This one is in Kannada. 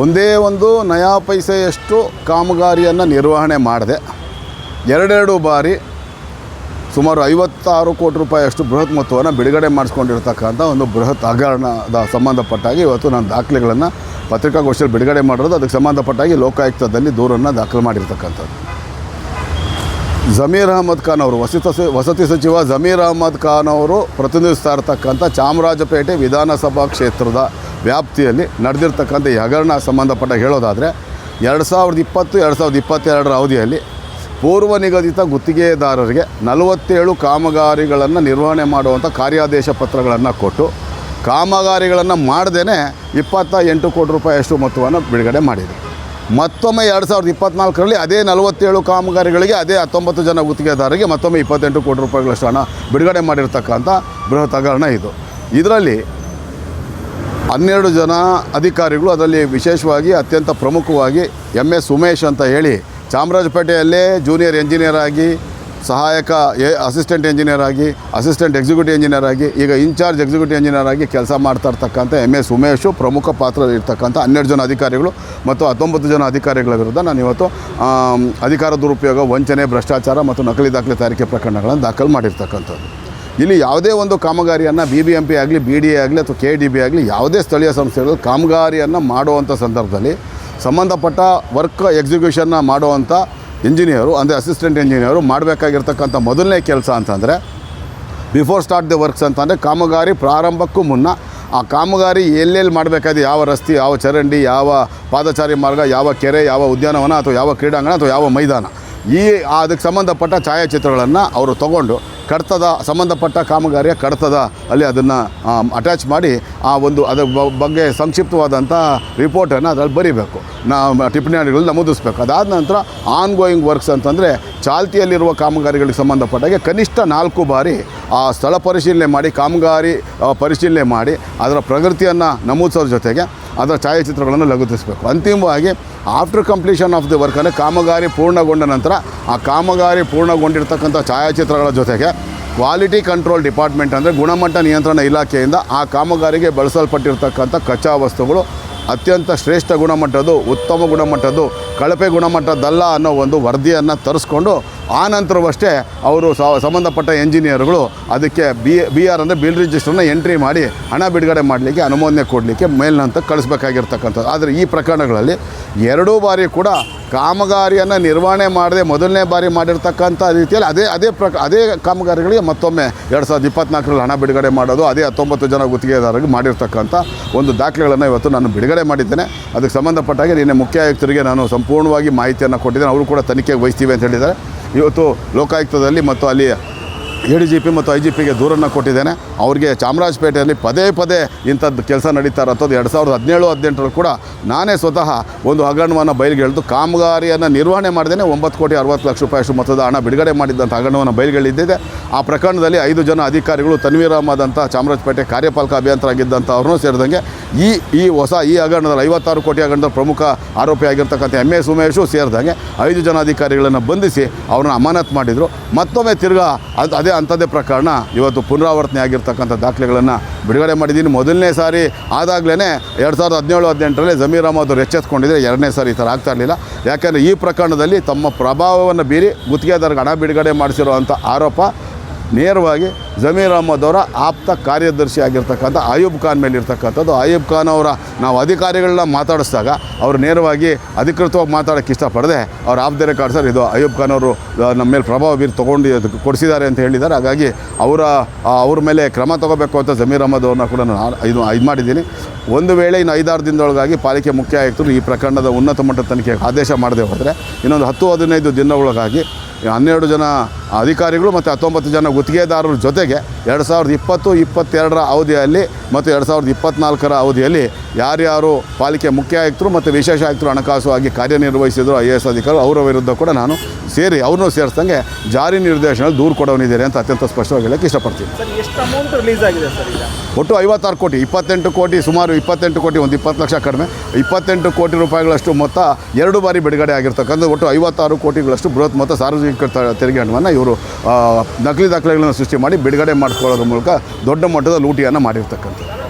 ಒಂದೇ ಒಂದು ನಯಾ ಪೈಸೆಯಷ್ಟು ಕಾಮಗಾರಿಯನ್ನು ನಿರ್ವಹಣೆ ಮಾಡಿದೆ. ಎರಡೆರಡು ಬಾರಿ ಸುಮಾರು ಐವತ್ತಾರು ಕೋಟಿ ರೂಪಾಯಿಯಷ್ಟು ಬೃಹತ್ ಮೊತ್ತವನ್ನು ಬಿಡುಗಡೆ ಮಾಡಿಸ್ಕೊಂಡಿರ್ತಕ್ಕಂಥ ಒಂದು ಬೃಹತ್ ಹಗರಣದ ಸಂಬಂಧಪಟ್ಟಾಗಿ ಇವತ್ತು ನಾನು ದಾಖಲೆಗಳನ್ನು ಪತ್ರಿಕಾಗೋಷ್ಠಿಯಲ್ಲಿ ಬಿಡುಗಡೆ ಮಾಡಿರೋದು. ಅದಕ್ಕೆ ಸಂಬಂಧಪಟ್ಟಾಗಿ ಲೋಕಾಯುಕ್ತದಲ್ಲಿ ದೂರನ್ನು ದಾಖಲು ಮಾಡಿರ್ತಕ್ಕಂಥದ್ದು. ಜಮೀರ್ ಅಹಮದ್ ಖಾನ್ ಅವರು, ವಸತಿ ವಸತಿ ಸಚಿವ ಜಮೀರ್ ಅಹಮದ್ ಖಾನ್ ಅವರು ಪ್ರತಿನಿಧಿಸ್ತಾ ಇರತಕ್ಕಂಥ ಚಾಮರಾಜಪೇಟೆ ವಿಧಾನಸಭಾ ಕ್ಷೇತ್ರದ ವ್ಯಾಪ್ತಿಯಲ್ಲಿ ನಡೆದಿರ್ತಕ್ಕಂಥ ಈ ಹಗರಣ ಸಂಬಂಧಪಟ್ಟ ಹೇಳೋದಾದರೆ ಎರಡು ಸಾವಿರದ ಇಪ್ಪತ್ತು, ಎರಡು ಸಾವಿರದ ಇಪ್ಪತ್ತೆರಡರ ಅವಧಿಯಲ್ಲಿ ಪೂರ್ವ ನಿಗದಿತ ಗುತ್ತಿಗೆದಾರರಿಗೆ ನಲವತ್ತೇಳು ಕಾಮಗಾರಿಗಳನ್ನು ನಿರ್ವಹಣೆ ಮಾಡುವಂಥ ಕಾರ್ಯಾದೇಶ ಪತ್ರಗಳನ್ನು ಕೊಟ್ಟು ಕಾಮಗಾರಿಗಳನ್ನು ಮಾಡದೇ ಇಪ್ಪತ್ತ ಎಂಟು ಕೋಟಿ ರೂಪಾಯಿಯಷ್ಟು ಮೊತ್ತವನ್ನು ಬಿಡುಗಡೆ ಮಾಡಿದೆ. ಮತ್ತೊಮ್ಮೆ ಎರಡು ಸಾವಿರದ ಇಪ್ಪತ್ನಾಲ್ಕರಲ್ಲಿ ಅದೇ ನಲವತ್ತೇಳು ಕಾಮಗಾರಿಗಳಿಗೆ ಅದೇ ಹತ್ತೊಂಬತ್ತು ಜನ ಗುತ್ತಿಗೆದಾರರಿಗೆ ಮತ್ತೊಮ್ಮೆ ಇಪ್ಪತ್ತೆಂಟು ಕೋಟಿ ರೂಪಾಯಿಗಳಷ್ಟು ಹಣ ಬಿಡುಗಡೆ ಮಾಡಿರ್ತಕ್ಕಂಥ ಬೃಹತ್ ಹಗರಣ ಇದು. ಇದರಲ್ಲಿ ಹನ್ನೆರಡು ಜನ ಅಧಿಕಾರಿಗಳು ಅದರಲ್ಲಿ ವಿಶೇಷವಾಗಿ ಅತ್ಯಂತ ಪ್ರಮುಖವಾಗಿ ಎಂ ಎಸ್ ಉಮೇಶ್ ಅಂತ ಹೇಳಿ ಚಾಮರಾಜಪೇಟೆಯಲ್ಲೇ ಜೂನಿಯರ್ ಎಂಜಿನಿಯರ್ ಆಗಿ, ಸಹಾಯಕ ಎ, ಅಸಿಸ್ಟೆಂಟ್ ಎಂಜಿನಿಯರ್ ಆಗಿ, ಅಸಿಸ್ಟೆಂಟ್ ಎಕ್ಸಿಕ್ಯೂಟಿವ್ ಇಂಜಿನಿಯರ್ ಆಗಿ, ಈಗ ಇನ್ಚಾರ್ಜ್ ಎಕ್ಸಿಕ್ಯೂಟಿವ್ ಇಂಜಿನಿಯರ್ ಆಗಿ ಕೆಲಸ ಮಾಡ್ತಾ ಇರ್ತಕ್ಕಂಥ ಎಂ ಎಸ್ ಉಮೇಶು ಪ್ರಮುಖ ಪಾತ್ರ ಇರ್ತಕ್ಕಂಥ ಹನ್ನೆರಡು ಜನ ಅಧಿಕಾರಿಗಳು ಮತ್ತು ಹತ್ತೊಂಬತ್ತು ಜನ ಅಧಿಕಾರಿಗಳ ವಿರುದ್ಧ ನಾನು ಇವತ್ತು ಅಧಿಕಾರ ದುರುಪಯೋಗ, ವಂಚನೆ, ಭ್ರಷ್ಟಾಚಾರ ಮತ್ತು ನಕಲಿ ದಾಖಲೆ ತಯಾರಿಕೆ ಪ್ರಕರಣಗಳನ್ನು ದಾಖಲು ಮಾಡಿರ್ತಕ್ಕಂಥದ್ದು. ಇಲ್ಲಿ ಯಾವುದೇ ಒಂದು ಕಾಮಗಾರಿಯನ್ನು ಬಿ ಬಿ ಎಂ ಪಿ ಆಗಲಿ ಬಿ ಡಿ ಎ ಆಗಲಿ ಅಥವಾ ಕೆ ಡಿ ಬಿ ಆಗಲಿ ಯಾವುದೇ ಸ್ಥಳೀಯ ಸಂಸ್ಥೆಗಳು ಕಾಮಗಾರಿಯನ್ನು ಮಾಡುವಂಥ ಸಂದರ್ಭದಲ್ಲಿ ಸಂಬಂಧಪಟ್ಟ ವರ್ಕ್ ಎಕ್ಸಿಕ್ಯೂಷನ್ನ ಮಾಡುವಂಥ ಇಂಜಿನಿಯರು ಅಂದರೆ ಅಸಿಸ್ಟೆಂಟ್ ಇಂಜಿನಿಯರು ಮಾಡಬೇಕಾಗಿರ್ತಕ್ಕಂಥ ಮೊದಲನೇ ಕೆಲಸ ಅಂತಂದರೆ ಬಿಫೋರ್ ಸ್ಟಾರ್ಟ್ ದಿ ವರ್ಕ್ಸ್ ಅಂತಂದರೆ ಕಾಮಗಾರಿ ಪ್ರಾರಂಭಕ್ಕೂ ಮುನ್ನ ಆ ಕಾಮಗಾರಿ ಎಲ್ಲೆಲ್ಲಿ ಮಾಡಬೇಕಾದ್ರೆ ಯಾವ ರಸ್ತೆ, ಯಾವ ಚರಂಡಿ, ಯಾವ ಪಾದಚಾರಿ ಮಾರ್ಗ, ಯಾವ ಕೆರೆ, ಯಾವ ಉದ್ಯಾನವನ ಅಥವಾ ಯಾವ ಕ್ರೀಡಾಂಗಣ ಅಥವಾ ಯಾವ ಮೈದಾನ ಈ ಅದಕ್ಕೆ ಸಂಬಂಧಪಟ್ಟ ಛಾಯಾಚಿತ್ರಗಳನ್ನು ಅವರು ತಗೊಂಡು ಕಡತದ ಸಂಬಂಧಪಟ್ಟ ಕಾಮಗಾರಿಯ ಕಡ್ತದ ಅಲ್ಲಿ ಅದನ್ನು ಅಟ್ಯಾಚ್ ಮಾಡಿ ಆ ಒಂದು ಅದರ ಬಗ್ಗೆ ಸಂಕ್ಷಿಪ್ತವಾದಂಥ ರಿಪೋರ್ಟನ್ನು ಅದರಲ್ಲಿ ಬರೀಬೇಕು. ನಾ ಟಿಪ್ಪಣಿಗಳು ನಮೂದಿಸ್ಬೇಕು. ಅದಾದ ನಂತರ ಆನ್ ಗೋಯಿಂಗ್ ವರ್ಕ್ಸ್ ಅಂತಂದರೆ ಚಾಲ್ತಿಯಲ್ಲಿರುವ ಕಾಮಗಾರಿಗಳಿಗೆ ಸಂಬಂಧಪಟ್ಟಾಗೆ ಕನಿಷ್ಠ ನಾಲ್ಕು ಬಾರಿ ಆ ಸ್ಥಳ ಪರಿಶೀಲನೆ ಮಾಡಿ, ಕಾಮಗಾರಿ ಪರಿಶೀಲನೆ ಮಾಡಿ, ಅದರ ಪ್ರಗತಿಯನ್ನು ನಮೂದಿಸೋದ್ರ ಜೊತೆಗೆ ಅದರ ಛಾಯಾಚಿತ್ರಗಳನ್ನು ಲಗತ್ತಿಸಬೇಕು. ಅಂತಿಮವಾಗಿ after completion of the work ಅಂದರೆ ಕಾಮಗಾರಿ ಪೂರ್ಣಗೊಂಡ ನಂತರ, ಆ ಕಾಮಗಾರಿ ಪೂರ್ಣಗೊಂಡಿರ್ತಕ್ಕಂಥ ಛಾಯಾಚಿತ್ರಗಳ ಜೊತೆಗೆ ಕ್ವಾಲಿಟಿ ಕಂಟ್ರೋಲ್ ಡಿಪಾರ್ಟ್ಮೆಂಟ್ ಅಂದರೆ ಗುಣಮಟ್ಟ ನಿಯಂತ್ರಣ ಇಲಾಖೆಯಿಂದ ಆ ಕಾಮಗಾರಿಗೆ ಬಳಸಲ್ಪಟ್ಟಿರ್ತಕ್ಕಂಥ ಕಚ್ಚಾ ವಸ್ತುಗಳು ಅತ್ಯಂತ ಶ್ರೇಷ್ಠ ಗುಣಮಟ್ಟದ್ದು, ಉತ್ತಮ ಗುಣಮಟ್ಟದ್ದು, ಕಳಪೆ ಗುಣಮಟ್ಟದ್ದಲ್ಲ ಅನ್ನೋ ಒಂದು ವರದಿಯನ್ನು ತರಿಸ್ಕೊಂಡು ಆ ನಂತರವಷ್ಟೇ ಅವರು ಸಂಬಂಧಪಟ್ಟ ಎಂಜಿನಿಯರ್ಗಳು ಅದಕ್ಕೆ ಬಿ ಬಿ ಆರ್ ಅಂದರೆ ಬಿಲ್ ರಿಜಿಸ್ಟರ್ನ ಎಂಟ್ರಿ ಮಾಡಿ ಹಣ ಬಿಡುಗಡೆ ಮಾಡಲಿಕ್ಕೆ ಅನುಮೋದನೆ ಕೊಡಲಿಕ್ಕೆ ಮೇಲ್ನಂತ ಕಳಿಸ್ಬೇಕಾಗಿರ್ತಕ್ಕಂಥದ್ದು. ಆದರೆ ಈ ಪ್ರಕರಣಗಳಲ್ಲಿ ಎರಡೂ ಬಾರಿ ಕೂಡ ಕಾಮಗಾರಿಯನ್ನು ನಿರ್ವಹಣೆ ಮಾಡದೆ ಮೊದಲನೇ ಬಾರಿ ಮಾಡಿರ್ತಕ್ಕಂಥ ರೀತಿಯಲ್ಲಿ ಅದೇ ಅದೇ ಪ್ರಕ, ಅದೇ ಕಾಮಗಾರಿಗಳಿಗೆ ಮತ್ತೊಮ್ಮೆ ಎರಡು ಸಾವಿರದ ಇಪ್ಪತ್ನಾಲ್ಕರಲ್ಲಿ ಹಣ ಬಿಡುಗಡೆ ಮಾಡೋದು, ಅದೇ ಹತ್ತೊಂಬತ್ತು ಜನ ಗುತ್ತಿಗೆದಾರರಿಗೆ ಮಾಡಿರ್ತಕ್ಕಂಥ ಒಂದು ದಾಖಲೆಗಳನ್ನು ಇವತ್ತು ನಾನು ಬಿಡುಗಡೆ ಮಾಡಿದ್ದೇನೆ. ಅದಕ್ಕೆ ಸಂಬಂಧಪಟ್ಟಾಗೆ ನಿನ್ನೆ ಮುಖ್ಯ ಆಯುಕ್ತರಿಗೆ ನಾನು ಸಂಪೂರ್ಣವಾಗಿ ಮಾಹಿತಿಯನ್ನು ಕೊಟ್ಟಿದ್ದೇನೆ. ಅವರು ಕೂಡ ತನಿಖೆಗೆ ವಹಿಸ್ತೀವಿ ಅಂತ ಹೇಳಿದ್ದಾರೆ. ಇವತ್ತು ಲೋಕಾಯುಕ್ತದಲ್ಲಿ ಮತ್ತು ಅಲ್ಲಿ ಎ ಜಿ ಪಿ ಮತ್ತು ಐ ಜಿ ಪಿಗೆ ದೂರನ್ನು ಕೊಟ್ಟಿದ್ದೇನೆ. ಅವ್ರಿಗೆ ಚಾಮರಾಜಪೇಟೆಯಲ್ಲಿ ಪದೇ ಪದೇ ಇಂಥದ್ದು ಕೆಲಸ ನಡೀತಾ ಇರೋದು ಎರಡು ಸಾವಿರದ ಹದಿನೇಳು, ಹದಿನೆಂಟರಲ್ಲಿ ಕೂಡ ನಾನೇ ಸ್ವತಃ ಒಂದು ಹಗರಣವನ್ನು ಬಯಲ್ಗೆಳೆದು ಕಾಮಗಾರಿಯನ್ನು ನಿರ್ವಹಣೆ ಮಾಡಿದೇನೆ ಒಂಬತ್ತು ಕೋಟಿ ಅರವತ್ತು ಲಕ್ಷ ರೂಪಾಯಿಯಷ್ಟು ಮೊತ್ತದ ಹಣ ಬಿಡುಗಡೆ ಮಾಡಿದ್ದಂಥ ಹಗರಣವನ್ನು ಬಯಲ್ಗೆಳಿದ್ದಿದೆ ಆ ಪ್ರಕರಣದಲ್ಲಿ ಐದು ಜನ ಅಧಿಕಾರಿಗಳು ತನ್ವೀರ್ ಅಹಮದ್ ಅಂತ ಚಾಮರಾಜಪೇಟೆ ಕಾರ್ಯಪಾಲಕ ಅಭಿಯಂತರಾಗಿದ್ದಂಥ ಅವ್ರನ್ನೂ ಸೇರಿದಂಗೆ ಈ ಈ ಹೊಸ ಈ ಹಗರಣದಲ್ಲಿ ಐವತ್ತಾರು ಕೋಟಿ ಹಗರಣದ ಪ್ರಮುಖ ಆರೋಪಿ ಆಗಿರ್ತಕ್ಕಂಥ ಎಂ ಎಸ್ ಉಮೇಶು ಸೇರಿದಂಗೆ ಐದು ಜನ ಅಧಿಕಾರಿಗಳನ್ನು ಬಂಧಿಸಿ ಅವ್ರನ್ನ ಅಮಾನತ್ ಮಾಡಿದರು. ಮತ್ತೊಮ್ಮೆ ತಿರ್ಗಾ ಅದು, ಅದೇ ಅಂಥದ್ದೇ ಪ್ರಕರಣ ಇವತ್ತು ಪುನರಾವರ್ತನೆ ಆಗಿರ್ತಕ್ಕಂಥ ದಾಖಲೆಗಳನ್ನು ಬಿಡುಗಡೆ ಮಾಡಿದ್ದೀನಿ. ಮೊದಲನೇ ಸಾರಿ ಆದಾಗಲೇ ಎರಡು ಸಾವಿರದ ಹದಿನೇಳು, ಹದಿನೆಂಟರಲ್ಲಿ ಜಮೀರ್ ಅಹಮದ್ ಅವರು ಎಚ್ಚೆತ್ಕೊಂಡಿದ್ರೆ ಎರಡನೇ ಸಾರಿ ಈ ಥರ ಆಗ್ತಾ ಇರಲಿಲ್ಲ. ಯಾಕೆಂದರೆ ಈ ಪ್ರಕರಣದಲ್ಲಿ ತಮ್ಮ ಪ್ರಭಾವವನ್ನು ಬೀರಿ ಗುತ್ತಿಗೆದಾರರಿಗೆ ಹಣ ಬಿಡುಗಡೆ ಮಾಡಿಸಿರುವಂಥ ಆರೋಪ ನೇರವಾಗಿ ಜಮೀರ್ ಅಹಮದ್ ಅವರ ಆಪ್ತ ಕಾರ್ಯದರ್ಶಿ ಆಗಿರ್ತಕ್ಕಂಥ ಅಯೂಬ್ ಖಾನ್ ಮೇಲೆ ಇರ್ತಕ್ಕಂಥದ್ದು. ಅಯೂಬ್ ಖಾನ್ ಅವರ ನಾವು ಅಧಿಕಾರಿಗಳನ್ನ ಮಾತಾಡಿಸಿದಾಗ ಅವರು ನೇರವಾಗಿ ಅಧಿಕೃತವಾಗಿ ಮಾತಾಡೋಕ್ಕೆ ಇಷ್ಟಪಡದೆ ಅವ್ರ ಕಾರ್ಡ್ ಸರ್ ಇದು ಅಯೂಬ್ ಖಾನ್ ಅವರು ನಮ್ಮ ಮೇಲೆ ಪ್ರಭಾವ ಬೀರಿ ತೊಗೊಂಡು ಕೊಡಿಸಿದ್ದಾರೆ ಅಂತ ಹೇಳಿದ್ದಾರೆ. ಹಾಗಾಗಿ ಅವರ ಅವ್ರ ಮೇಲೆ ಕ್ರಮ ತಗೋಬೇಕು ಅಂತ ಜಮೀರ್ ಅಹಮದ್ ಅವ್ರನ್ನ ಕೂಡ ನಾನು ಇದು ಇದು ಮಾಡಿದ್ದೀನಿ. ಒಂದು ವೇಳೆ ಇನ್ನು ಐದಾರು ದಿನದೊಳಗಾಗಿ ಪಾಲಿಕೆ ಮುಖ್ಯ ಆಯುಕ್ತರು ಈ ಪ್ರಕರಣದ ಉನ್ನತ ಮಟ್ಟದ ತನಿಖೆಗೆ ಆದೇಶ ಮಾಡದೆ ಹೋದರೆ, ಇನ್ನೊಂದು ಹತ್ತು ಹದಿನೈದು ದಿನದೊಳಗಾಗಿ ಹನ್ನೆರಡು ಜನ ಅಧಿಕಾರಿಗಳು ಮತ್ತು ಹತ್ತೊಂಬತ್ತು ಜನ ಗುತ್ತಿಗೆದಾರರ ಜೊತೆಗೆ ಎರಡು ಸಾವಿರದ ಇಪ್ಪತ್ತು ಇಪ್ಪತ್ತೆರಡರ ಅವಧಿಯಲ್ಲಿ ಮತ್ತು ಎರಡು ಸಾವಿರದ ಇಪ್ಪತ್ತ್ನಾಲ್ಕರ ಅವಧಿಯಲ್ಲಿ ಯಾರ್ಯಾರು ಪಾಲಿಕೆ ಮುಖ್ಯ ಆಯುಕ್ತರು ಮತ್ತು ವಿಶೇಷ ಆಯುಕ್ತರು ಹಣಕಾಸು ಆಗಿ ಕಾರ್ಯನಿರ್ವಹಿಸಿದ್ರು ಐ ಎ ಎಸ್ ಅಧಿಕಾರಿ ಅವರ ವಿರುದ್ಧ ಕೂಡ ನಾನು ಸೇರಿ ಅವ್ರನ್ನೂ ಸೇರಿಸ್ದಂಗೆ ಜಾರಿ ನಿರ್ದೇಶನದಲ್ಲಿ ದೂರು ಕೊಡೋನಿದ್ದಾರೆ ಅಂತ ಅತ್ಯಂತ ಸ್ಪಷ್ಟವಾಗಿ ಹೇಳಕ್ಕೆ ಇಷ್ಟಪಡ್ತೀನಿ. ಒಟ್ಟು ಐವತ್ತಾರು ಕೋಟಿ ಇಪ್ಪತ್ತೆಂಟು ಕೋಟಿ ಸುಮಾರು ಇಪ್ಪತ್ತೆಂಟು ಕೋಟಿ ಒಂದು ಇಪ್ಪತ್ತು ಲಕ್ಷ ಕಡಿಮೆ. ಇಪ್ಪತ್ತೆಂಟು ಕೋಟಿ ರೂಪಾಯಿಗಳಷ್ಟು ಮೊತ್ತ ಎರಡು ಬಾರಿ ಬಿಡುಗಡೆ ಆಗಿರ್ತಕ್ಕಂಥ ಒಟ್ಟು ಐವತ್ತಾರು ಕೋಟಿಗಳಷ್ಟು ಬೃಹತ್ ಮೊತ್ತ ಸಾರ್ವಜನಿಕ ತೆರಿಗೆ ಹಣವನ್ನು ಇವರು ನಕಲಿ ದಾಖಲೆಗಳನ್ನು ಸೃಷ್ಟಿ ಮಾಡಿ ಬಿಡುಗಡೆ ಮಾಡಿಕೊಳ್ಳೋದ್ರ ಮೂಲಕ ದೊಡ್ಡ ಮಟ್ಟದ ಲೂಟಿಯನ್ನು ಮಾಡಿರ್ತಕ್ಕಂಥದ್ದು.